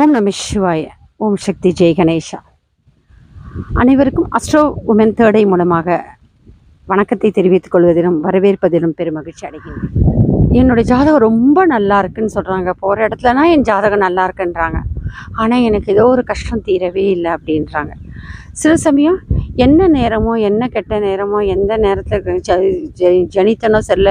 ஓம் நம சிவாய. ஓம் சக்தி ஜெய் கணேஷா அனைவருக்கும் அஸ்ட்ரோ உமன் தேர்டை மூலமாக வணக்கத்தை தெரிவித்துக் கொள்வதிலும் வரவேற்பதிலும் பெருமகிழ்ச்சி அடைகின்றேன். என்னுடைய ஜாதகம் ரொம்ப நல்லா இருக்குன்னு சொல்கிறாங்க போகிற இடத்துலனா என் ஜாதகம் நல்லா இருக்குன்றாங்க. ஆனால் எனக்கு ஏதோ ஒரு கஷ்டம் தீரவே இல்லை அப்படின்றாங்க. சில சமயம் என்ன நேரமோ என்ன கெட்ட நேரமோ எந்த நேரத்தில் ஜனித்தனோ செல்ல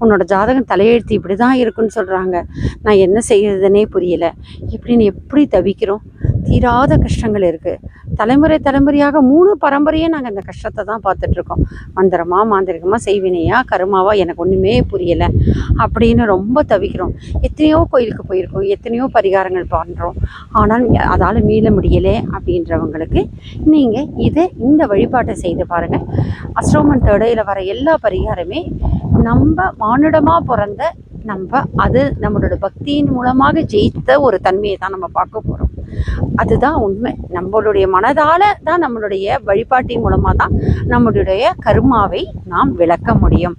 உன்னோட ஜாதகம் தலையெழுத்து இப்படி தான் இருக்குன்னு சொல்கிறாங்க நான் என்ன செய்யறதுனே புரியல. இப்படின்னு எப்படி தவிக்கிறோம்? தீராத கஷ்டங்கள் இருக்குது தலைமுறை தலைமுறையாக மூணு பரம்பரையே நாங்கள் இந்த கஷ்டத்தை தான் பார்த்துட்ருக்கோம். மந்திரமா மாந்திரிகமாக செய்வினையா கருமாவா எனக்கு ஒன்றுமே புரியலை அப்படின்னு ரொம்ப தவிக்கிறோம். எத்தனையோ கோயிலுக்கு போயிருக்கோம். எத்தனையோ பரிகாரங்கள் பண்ணுறோம் ஆனால் அதால் மீள முடியலை அப்படின்றவங்களுக்கு நீங்கள் இதை இந்த வழிபாட்டை செய்து பாருங்கள் அஸ்ரோமன் தேடையில் வர எல்லா பரிகாரமே நம்ம மானுடமாக பிறந்த நம்ம அது நம்மளோட பக்தியின் மூலமாக ஜெயித்த ஒரு தன்மையை தான் நம்ம பார்க்க போகிறோம் அதுதான் உண்மை. நம்மளுடைய மனதால் தான் நம்மளுடைய வழிபாட்டின் மூலமாக தான் நம்மளுடைய கர்மாவை நாம் விளக்க முடியும்.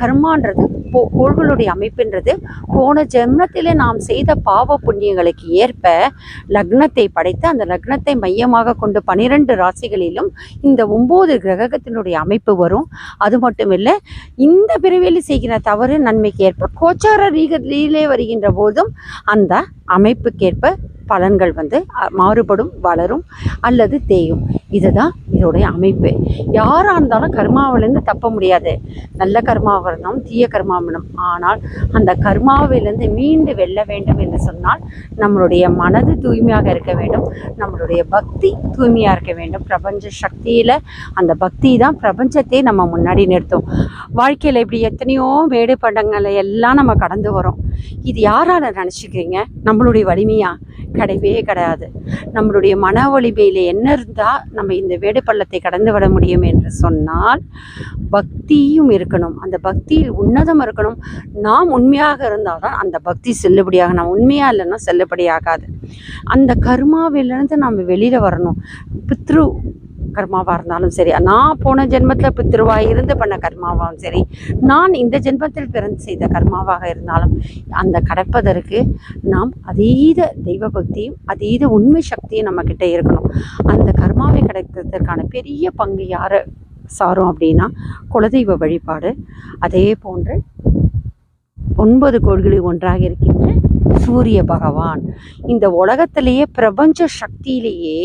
கர்மான்றது போ கோள்களுடைய அமைப்புன்றது போன ஜென்மத்தில் நாம் செய்த பாவ புண்ணியங்களுக்கு ஏற்ப லக்னத்தை படைத்து அந்த லக்னத்தை மையமாக கொண்டு பனிரெண்டு ராசிகளிலும் இந்த ஒம்பது கிரகத்தினுடைய அமைப்பு வரும். அது மட்டும் இல்லை இந்த பிறவியில் செய்கிற தவறு நன்மைக்கு ஏற்ப கோச்சார ரீகத்திலே வருகின்ற போதும் அந்த அமைப்புக்கேற்ப பலன்கள் வந்து மாறுபடும் வளரும் அல்லது தேயும். இதுதான் இதோடைய அமைப்பு. யாராக இருந்தாலும் கர்மாவிலேருந்து தப்ப முடியாது. நல்ல கர்மாவாக இருந்தாலும் தீய கர்மாவிலும் ஆனால் அந்த கர்மாவிலிருந்து மீண்டு வெல்ல வேண்டும் என்று சொன்னால் நம்மளுடைய மனது தூய்மையாக இருக்க வேண்டும். நம்மளுடைய பக்தி தூய்மையாக இருக்க வேண்டும். பிரபஞ்ச சக்தியில் அந்த பக்தி தான் பிரபஞ்சத்தை நம்ம முன்னாடி நிறுத்தும். வாழ்க்கையில் இப்படி எத்தனையோ மேடு பண்டங்களை எல்லாம் நம்ம கடந்து வரோம் இது யாரால நினச்சிக்கிறீங்க? நம்மளுடைய வலிமையா? கிடையவே கிடையாது. நம்மளுடைய மன வலிமையில் என்ன இருந்தால் நம்ம இந்த வேடு பள்ளத்தை கடந்து விட முடியும் என்று சொன்னால் பக்தியும் இருக்கணும். அந்த பக்தியில் உன்னதம் இருக்கணும். நாம் உண்மையாக இருந்தால் தான் அந்த பக்தி செல்லுபடியாக நாம் உண்மையாக இல்லைன்னா செல்லுபடியாகாது. அந்த கர்மாவிலிருந்து நம்ம வெளியில் வரணும். பித்ரு கர்மாவாக இருந்தாலும் சரி. நான் போன ஜென்மத்தில் பித்ருவாக இருந்து பண்ண கர்மாவாகவும் சரி நான் இந்த ஜென்மத்தில் பிறந்து செய்த கர்மாவாக இருந்தாலும் அந்த கடப்பதற்கு நாம் அதீத தெய்வ பக்தியும் அதீத உண்மை சக்தியும் நம்மக்கிட்ட இருக்கணும். அந்த கர்மாவை கிடைக்கிறதுக்கான பெரிய பங்கு யார் சாரும் அப்படின்னா குலதெய்வ வழிபாடு. அதே போன்று ஒன்பது கோள்களில் ஒன்றாக இருக்கின்ற சூரிய பகவான். இந்த உலகத்திலேயே பிரபஞ்ச சக்தியிலேயே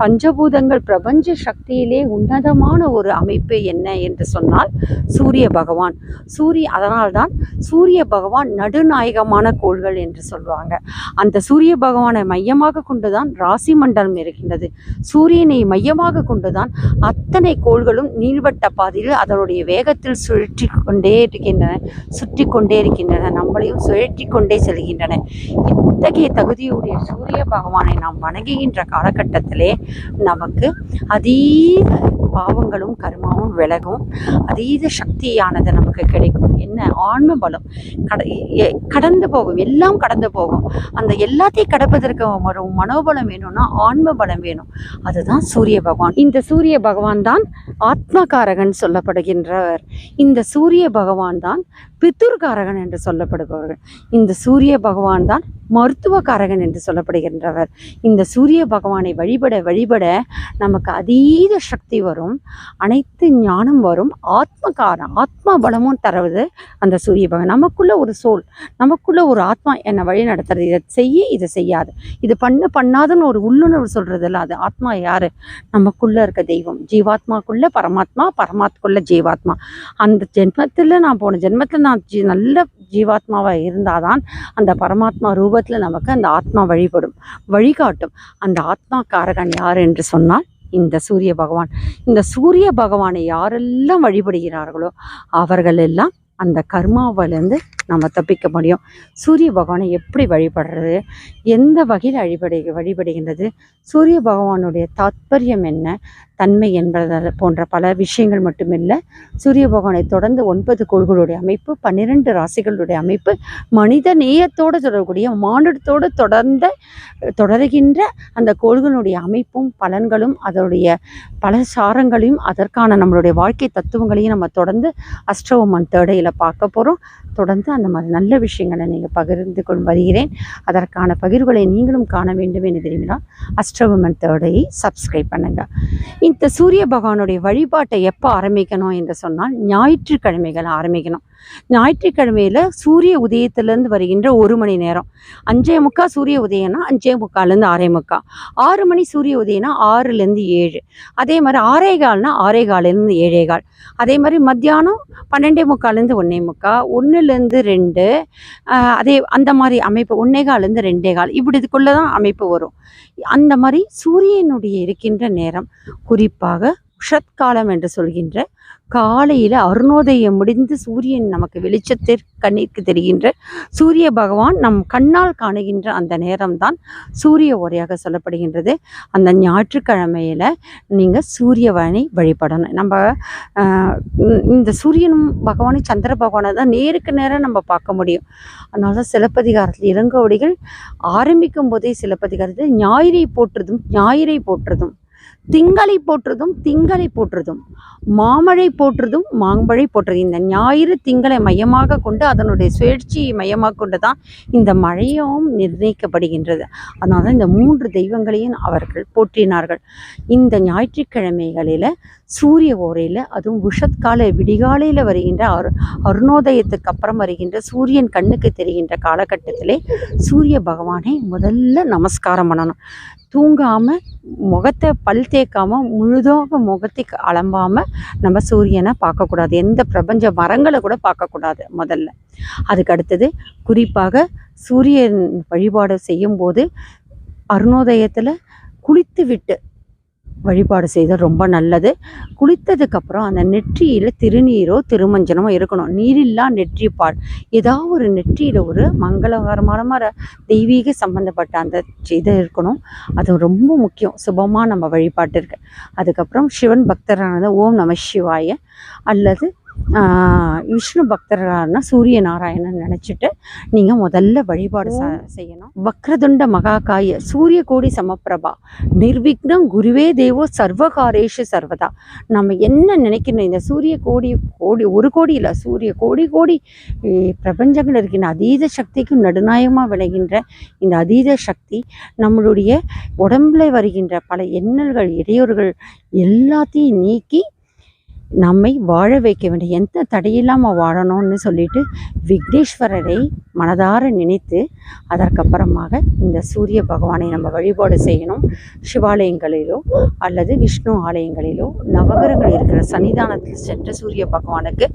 பஞ்சபூதங்கள் பிரபஞ்ச சக்தியிலே உன்னதமான ஒரு அமைப்பு என்ன என்று சொன்னால் சூரிய பகவான். சூரிய அதனால்தான் சூரிய பகவான் நடுநாயகமான கோள்கள் என்று சொல்வாங்க. அந்த சூரிய பகவானை மையமாக கொண்டுதான் ராசி மண்டலம் இருக்கின்றது. சூரியனை மையமாக கொண்டுதான் அத்தனை கோள்களும் நீள்வட்ட பாதையில் அதனுடைய வேகத்தில் சுழற்றி கொண்டே இருக்கின்றன சுற்றி கொண்டே இருக்கின்றன. நம்மளையும் சுழற்றி கொண்டே செல்கின்றன. இத்தகைய தகுதியுடைய சூரிய பகவானை நாம் வணங்குகின்ற காலகட்டத்திலே நமக்கு அதீத பாவங்களும் கர்மாவும் விலகும். அதீத சக்தியானது நமக்கு கிடைக்கும். என்ன? ஆன்ம பலம். கட கடந்து போகும். எல்லாம் கடந்து போகும். அந்த எல்லாத்தையும் கடப்பதற்கு வரும் மனோபலம் வேணும்னா ஆன்ம பலம் வேணும். அதுதான் சூரிய பகவான். இந்த சூரிய பகவான் தான் ஆத்மகாரகன் சொல்லப்படுகின்றவர். இந்த சூரிய பகவான் தான் பித்துர்காரகன் என்று சொல்லப்படுபவர்கள். இந்த சூரிய பகவான் பகவான் தான் மருத்துவக்காரகன் என்று சொல்லப்படுகின்றவர். இந்த சூரிய பகவானை வழிபட வழிபட நமக்கு அதீத சக்தி வரும். அனைத்து ஞானம் வரும். ஆத்மகாரம் ஆத்மா பலமும் தருவது அந்த சூரிய பகவான். நமக்குள்ள ஒரு சோல் நமக்குள்ள ஒரு ஆத்மா என்னை வழி நடத்துறது. இதை செய்ய இதை செய்யாது. இது பண்ண பண்ணாதுன்னு ஒரு உள்ளுணர்வு சொல்றது அது ஆத்மா யாரு? நமக்குள்ள இருக்க தெய்வம். ஜீவாத்மாக்குள்ள பரமாத்மா பரமாத்மாக்குள்ள ஜீவாத்மா. அந்த ஜென்மத்தில் நான் போன ஜென்மத்தில் நான் ஜீ நல்ல ஜீவாத்மாவாக இருந்தாதான் அந்த பரமாத்மா ரூபத்தில் நமக்கு அந்த ஆத்மா வழிபடும் வழிகாட்டும். அந்த ஆத்மா காரகன் யார் என்று சொன்னால் இந்த சூரிய பகவான். இந்த சூரிய பகவானை யாரெல்லாம் வழிபடுகிறார்களோ அவர்கள் எல்லாம் அந்த கர்மாவிலேருந்து நம்ம தப்பிக்க முடியும். சூரிய பகவானை எப்படி வழிபடுறது எந்த வகையில் வழிபடு வழிபடுகின்றது சூரிய பகவானுடைய தாத்பரியம் என்ன தன்மை என்பதால் போன்ற பல விஷயங்கள் மட்டுமில்லை சூரிய பகவானை தொடர்ந்து ஒன்பது கோள்களுடைய அமைப்பு பன்னிரெண்டு ராசிகளுடைய அமைப்பு மனித நேயத்தோடு தொடரக்கூடிய மானுடத்தோடு தொடர்ந்த தொடருகின்ற அந்த கோள்களுடைய அமைப்பும் பலன்களும் அதனுடைய பல சாரங்களையும் அதற்கான நம்மளுடைய வாழ்க்கை தத்துவங்களையும் நம்ம தொடர்ந்து அஷ்டவமன் தேடையில் பார்க்க போகிறோம் தொடர்ந்து அந்த மாதிரி நல்ல விஷயங்களை நீங்கள் பகிர்ந்து கொண்டு வருகிறேன். அதற்கான பகிர்வுகளை நீங்களும் காண வேண்டும் என்று விரும்பினால் அஷ்டவமன் தேடையை சப்ஸ்கிரைப் பண்ணுங்கள் இந்த சூரிய பகவானுடைய வழிபாட்டை எப்போ ஆரம்பிக்கணும் என்று சொன்னால் ஞாயிற்றுக்கிழமைகள் ஆரம்பிக்கணும். ஞாயிற்றுக்கிழமையில் சூரிய உதயத்திலேருந்து வருகின்ற ஒரு மணி நேரம். அஞ்சே முக்கா சூரிய உதயம்னா அஞ்சே முக்கால்லேருந்து ஆறே முக்கா. ஆறு மணி சூரிய உதயம்னா ஆறுலேருந்து ஏழு. அதே மாதிரி ஆறே கால்னா ஆறே காலேருந்து ஏழே கால். அதே மாதிரி மத்தியானம் பன்னெண்டே முக்கால்லேருந்து ஒன்றே முக்கா ஒன்றுலேருந்து ரெண்டு அதே அந்த மாதிரி அமைப்பு ஒன்றே கால்லேருந்து ரெண்டே கால். இப்படி இதுக்குள்ளே தான் அமைப்பு வரும். அந்த மாதிரி சூரியனுடைய இருக்கின்ற நேரம் குறிப்பாக உஷத்காலம் என்று சொல்கின்ற காலையில் அருணோதயம் முடிந்து சூரியன் நமக்கு வெளிச்சத்திற்கு கண்ணிற்கு தெரிகின்ற சூரிய பகவான் நம் கண்ணால் காணுகின்ற அந்த நேரம்தான் சூரிய உரையாக சொல்லப்படுகின்றது. அந்த ஞாயிற்றுக்கிழமையில் நீங்கள் சூரியவனை வழிபடணும். நம்ம இந்த- சூரியனும் பகவானும் சந்திர பகவானை தான் நேருக்கு நேராக நம்ம பார்க்க முடியும். அதனால தான் சிலப்பதிகாரத்தில் இளங்கோடிகள் ஆரம்பிக்கும் போதே சிலப்பதிகாரத்தில் ஞாயிறை போற்றுதும் ஞாயிறை போற்றுதும். திங்களை போற்றுதும் திங்களை போற்றுதும். மாமழை போற்றுதும் மாம்பழை போற்றுதும் இந்த ஞாயிறு திங்களை மையமாக கொண்டு அதனுடைய சுழற்சியை மையமாக கொண்டு தான் இந்த மழையும் நிர்ணயிக்கப்படுகின்றது. அதனால தான் இந்த மூன்று தெய்வங்களையும் அவர்கள் போற்றினார்கள். இந்த ஞாயிற்றுக்கிழமைகளில் சூரிய ஓரையில் அதுவும் உஷத்கால விடிகாலையில் வருகின்ற அரு அருணோதயத்துக்கு அப்புறம் வருகின்ற சூரியன் கண்ணுக்கு தெரிகின்ற காலகட்டத்திலே சூரிய பகவானை முதல்ல நமஸ்காரம் பண்ணணும். தூங்காமல் முகத்தை பல் தேய்க்காமல் முழுதாக முகத்தை அலம்பாமல் நம்ம சூரியனை பார்க்கக்கூடாது. எந்த பிரபஞ்ச மரங்களை கூட பார்க்கக்கூடாது முதல்ல. அதுக்கு அடுத்தது குறிப்பாக சூரியன் வழிபாடு செய்யும்போது அருணோதயத்தில் குளித்து விட்டு வழிபாடு செய்தால் ரொம்ப நல்லது. குளித்ததுக்கப்புறம் அந்த நெற்றியில் திருநீரோ திருமஞ்சனமோ இருக்கணும். நீரில்லா நெற்றி பால். ஏதாவது ஒரு நெற்றியில் ஒரு மங்களகரமான தெய்வீக சம்பந்தப்பட்ட அந்த இது இருக்கணும். அது ரொம்ப முக்கியம். சுபமாக நம்ம வழிபாட்டு இருக்குது அதுக்கப்புறம் சிவன் பக்தரானது ஓம் நம சிவாய. அல்லது விஷ்ணு பக்தரான சூரிய நாராயணன் நினச்சிட்டு நீங்கள் முதல்ல வழிபாடு செய்யணும். வக்ரதுண்ட மகாகாய சூரிய கோடி சமப்பிரபா நிர்விக்னம் குருவே தேவோ சர்வகாரேஷு சர்வதா. நம்ம என்ன நினைக்கணும்? இந்த சூரிய கோடி கோடி ஒரு கோடி இல்லை சூரிய கோடி கோடி பிரபஞ்சங்கள் இருக்கின்ற அதீத சக்திக்கும் நடுநாயகமாக விளைகின்ற இந்த அதீத சக்தி நம்மளுடைய உடம்புல வருகின்ற பல எண்ணல்கள் இடையூறுகள் எல்லாத்தையும் நீக்கி நம்மை வாழ வைக்க வேண்டிய எந்த தடையில்லாமல் வாழணும்னு சொல்லிட்டு விக்னேஸ்வரரை மனதார நினைத்து அதற்கப்புறமாக இந்த சூரிய பகவானை நம்ம வழிபாடு செய்யணும். சிவாலயங்களிலோ அல்லது விஷ்ணு ஆலயங்களிலோ நவகிரகங்கள் இருக்கிற சன்னிதானத்தில் சென்று சூரிய பகவானுக்கு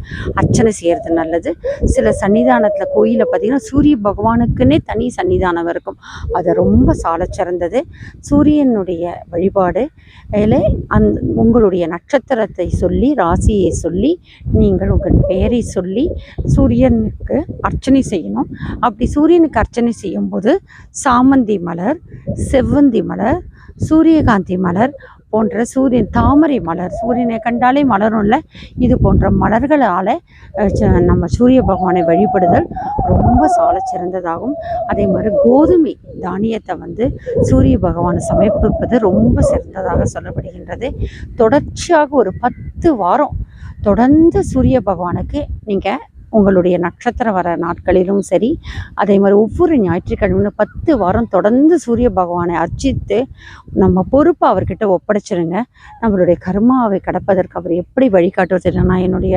அர்ச்சனை செய்கிறது நல்லது. சில சன்னிதானத்தில் கோயிலில் பார்த்திங்கன்னா சூரிய பகவானுக்குன்னே தனி சன்னிதானம் இருக்கும். அது ரொம்ப சாலச்சிறந்தது சூரியனுடைய வழிபாடு அதில் அந் உங்களுடைய நட்சத்திரத்தை சொல்லி ராசியை சொல்லி நீங்கள் உங்கள் பெயரை சொல்லி சூரியனுக்கு அர்ச்சனை செய்யணும். அப்படி சூரியனுக்கு அர்ச்சனை செய்யும்போது சாமந்தி மலர் செவ்வந்தி மலர் சூரியகாந்தி மலர் போன்ற சூரியன் தாமரை மலர் சூரியனை கண்டாலே மலரும்ல இது போன்ற மலர்களால் ச- நம்ம சூரிய பகவானை வழிபடுதல் ரொம்ப சால சிறந்ததாகும். அதே மாதிரி கோதுமை தானியத்தை வந்து சூரிய பகவானை சமர்ப்பிப்பது ரொம்ப சிறந்ததாக சொல்லப்படுகின்றது. தொடர்ச்சியாக ஒரு பத்து வாரம் தொடர்ந்து சூரிய பகவானுக்கு நீங்கள் உங்களுடைய நட்சத்திரம் வர நாட்களிலும் சரி அதே மாதிரி ஒவ்வொரு ஞாயிற்றுக்கிழமையும் பத்து வாரம் தொடர்ந்து சூரிய பகவானை அர்ச்சித்து நம்ம பொறுப்பை அவர்கிட்ட ஒப்படைச்சிருங்க. நம்மளுடைய கர்மாவை கடப்பதற்கு அவர் எப்படி வழிகாட்டுவது நான் என்னுடைய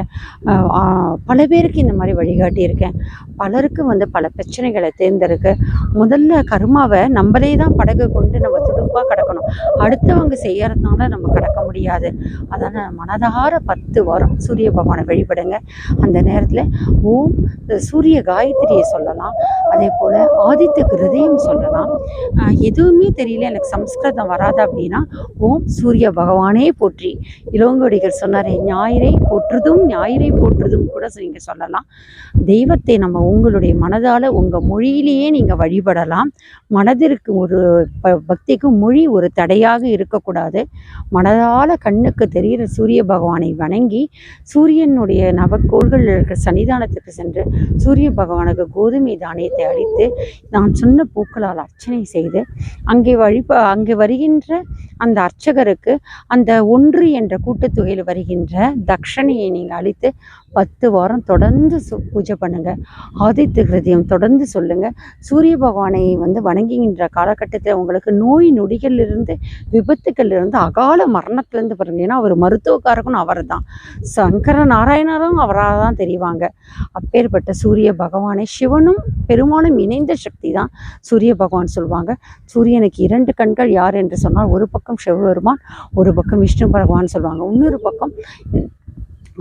பல பேருக்கு இந்த மாதிரி வழிகாட்டியிருக்கேன். பலருக்கு வந்து பல பிரச்சனைகளை தேர்ந்தெடுக்க முதல்ல கர்மாவை நம்மளே தான் படகு கொண்டு நம்ம துடுப்பாக கடக்கணும். அடுத்தவங்க செய்யறதுனால நம்ம கடக்க முடியாது. அதனால் மனதார பத்து வாரம் சூரிய பகவானை வழிபடுங்க. அந்த நேரத்தில் ஓம் சூரிய காயத்ரியை சொல்லலாம். அதே போல் ஆதித்ய கிருதயம் சொல்லலாம். எதுவுமே தெரியல எனக்கு சம்ஸ்கிருதம் வராது அப்படின்னா ஓம் சூரிய பகவானே போற்றி. இளங்கோடிகள் சொன்னாரே ஞாயிறை போற்றுதும் ஞாயிறை போற்றுதும் கூட நீங்கள் சொல்லலாம். தெய்வத்தை நம்ம உங்களுடைய மனதால் உங்கள் மொழியிலேயே நீங்கள் வழிபடலாம். மனதிற்கு ஒரு ப- பக்திக்கு மொழி ஒரு தடையாக இருக்கக்கூடாது. மனதால் கண்ணுக்கு தெரிகிற சூரிய பகவானை வணங்கி சூரியனுடைய நவக்கோள்கள் இருக்கிற மைதானத்துக்கு சென்று சூரிய பகவானுக்கு கோதுமை தானியத்தை அளித்து நான் சொன்ன பூக்களால் அர்ச்சனை செய்து அங்கே வழிப அங்கே வருகின்ற அந்த அர்ச்சகருக்கு அந்த ஒன்று என்ற கூட்டத்தொகையில் வருகின்ற தட்சணையை நீங்கள் அளித்து பத்து வாரம் தொடர்ந்து சு- பூஜை பண்ணுங்க. ஆதித்ய ஹிருதயம் தொடர்ந்து சொல்லுங்க. சூரிய பகவானை வந்து வணங்குகின்ற காலகட்டத்தில் உங்களுக்கு நோய் நொடிகளிலிருந்து விபத்துக்களிலிருந்து அகால மரணத்திலிருந்து பாருங்க. ஏன்னா அவர் மருத்துவக்காரக்கும் அவர் தான் சங்கர நாராயணரும் அவராக தான் தெரிவாங்க. அப்பேற்பட்ட சூரிய பகவானை சிவனும் பெருமானும் இணைந்த சக்தி தான் சூரிய பகவான் சொல்லுவாங்க சூரியனுக்கு இரண்டு கண்கள் யார் என்று சொன்னால் ஒரு பக்கம் சிவபெருமான் ஒரு பக்கம் விஷ்ணு பகவான் சொல்லுவாங்க இன்னொரு பக்கம்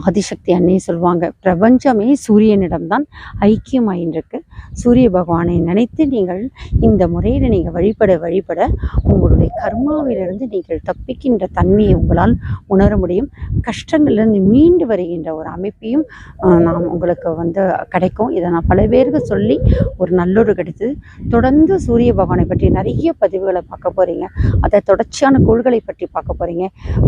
ஆதிசக்தி அன்னையும் சொல்லுவாங்க பிரபஞ்சமே சூரியனிடம்தான் ஐக்கியமாயின்றிருக்கு. சூரிய பகவானை நினைத்து நீங்கள் இந்த முறையில் நீங்கள் வழிபட வழிபட உங்களுடைய கர்மாவிலிருந்து நீங்கள் தப்பிக்கின்ற தன்மையை உங்களால் உணர முடியும். கஷ்டங்களிலிருந்து மீண்டு வருகின்ற ஒரு அமைப்பையும் நாம் உங்களுக்கு வந்து கிடைக்கும். இதை நான் பல பேருக்கு சொல்லி ஒரு நல்லொரு கிடைத்தது தொடர்ந்து சூரிய பகவானை பற்றி நிறைய பதிவுகளை பார்க்க போகிறீங்க அதை தொடர்ச்சியான கோள்களை பற்றி பார்க்க போகிறீங்க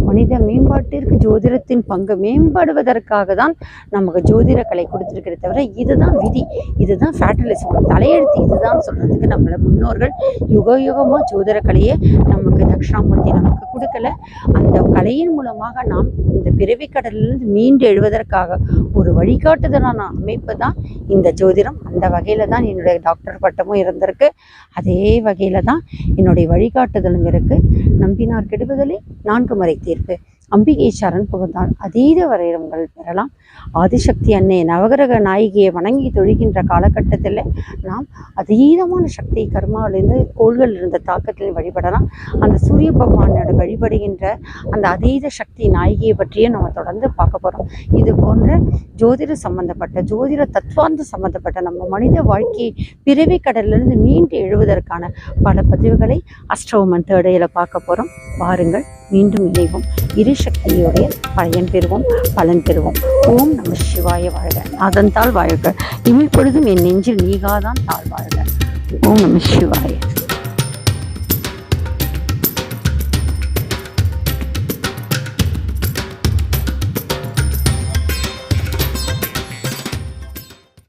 மனித மேம்பாட்டிற்கு ஜோதிடத்தின் பங்கு மேம்பாடு மேம்படுவதற்காக தான் நமக்கு ஜோதிட கலை கொடுத்துருக்கிறத தவிர இதுதான் விதி. இதுதான் ஃபேட்டலிசம் தலையெழுத்து இதுதான் சொல்கிறதுக்கு நம்மளை முன்னோர்கள் யுக யுகமாக ஜோதிட கலையை நமக்கு தட்சிணாமூர்த்தி நமக்கு கொடுக்கல. அந்த கலையின் மூலமாக நாம் இந்த பிறவி கடலிலிருந்து மீண்டு எழுவதற்காக ஒரு வழிகாட்டுதலான அமைப்பு தான் இந்த ஜோதிடம். அந்த வகையில் தான் என்னுடைய டாக்டர் பட்டமும் இருந்திருக்கு. அதே வகையில் தான் என்னுடைய வழிகாட்டுதலும் இருக்குது நம்பினார் கெடுவதிலே நான்கு முறை தீர்ப்பு. அம்பிகை சரண் புகுந்தால் அதீத வரையங்கள் பெறலாம். ஆதிசக்தி அன்னை நவகிரக நாயகியை வணங்கி தொழுகின்ற காலகட்டத்தில் நாம் அதீதமான சக்தி கர்மாவிலிருந்து கோள்கள் இருந்த தாக்கத்தில் வழிபடலாம். அந்த சூரிய பகவானோட வழிபடுகின்ற அந்த அதீத சக்தி நாயகியை பற்றியும் நம்ம தொடர்ந்து பார்க்க போகிறோம் இது போன்ற ஜோதிட சம்பந்தப்பட்ட ஜோதிட தத்துவாந்த சம்பந்தப்பட்ட நம்ம மனித வாழ்க்கையை பிறவி கடலிலிருந்து மீண்டு எழுவதற்கான பல பதிவுகளை அஷ்டவமன் தேடையில் பார்க்க போகிறோம் பாருங்கள் மீண்டும் இணைவோம். இருசக்தியுடைய பயன் பெறுவோம் பலன் பெறுவோம். ஓம் நம சிவாய வாழ்க. அதன் தாழ் வாழ்க. இமிழ்பொழுதும் என் நெஞ்சில் நீகாதான் தாழ் வாழ்க. ஓம் நம சிவாய.